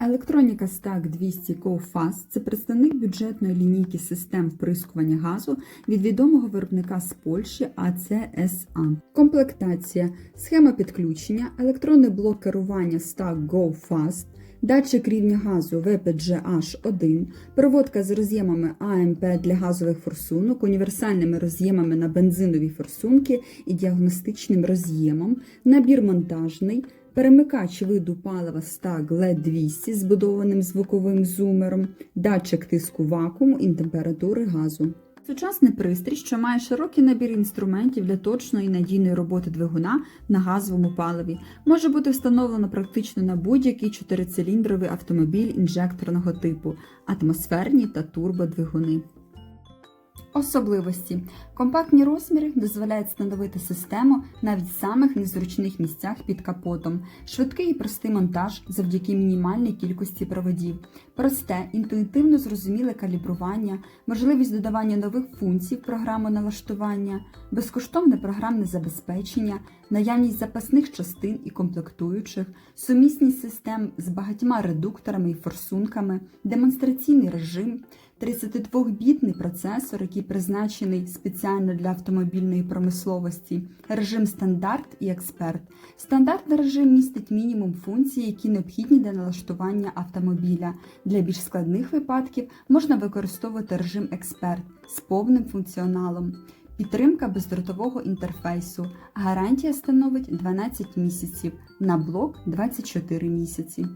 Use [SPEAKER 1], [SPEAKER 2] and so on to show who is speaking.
[SPEAKER 1] Електроніка Stack 200 Go Fast – це представник бюджетної лінійки систем вприскування газу від відомого виробника з Польщі ACSA. Комплектація, схема підключення, електронний блок керування Stack Go Fast, датчик рівня газу VPG-H1, проводка з роз'ємами AMP для газових форсунок, універсальними роз'ємами на бензинові форсунки і діагностичним роз'ємом, набір монтажний, перемикач виду палива Stag LED 200 з збудованим звуковим зумером, датчик тиску вакууму і температури газу. Сучасний пристрій, що має широкий набір інструментів для точної і надійної роботи двигуна на газовому паливі, може бути встановлено практично на будь-який чотирициліндровий автомобіль інжекторного типу, атмосферні та турбодвигуни. Особливості. Компактні розміри дозволяють встановити систему навіть в самих незручних місцях під капотом, швидкий і простий монтаж завдяки мінімальній кількості проводів, просте, інтуїтивно зрозуміле калібрування, можливість додавання нових функцій в програму налаштування, безкоштовне програмне забезпечення, наявність запасних частин і комплектуючих, сумісність систем з багатьма редукторами і форсунками, демонстраційний режим. 32-бітний процесор, який призначений спеціально для автомобільної промисловості, режим стандарт і експерт. Стандартний режим містить мінімум функцій, які необхідні для налаштування автомобіля. Для більш складних випадків можна використовувати режим експерт з повним функціоналом. Підтримка бездротового інтерфейсу. Гарантія становить 12 місяців, на блок 24 місяці.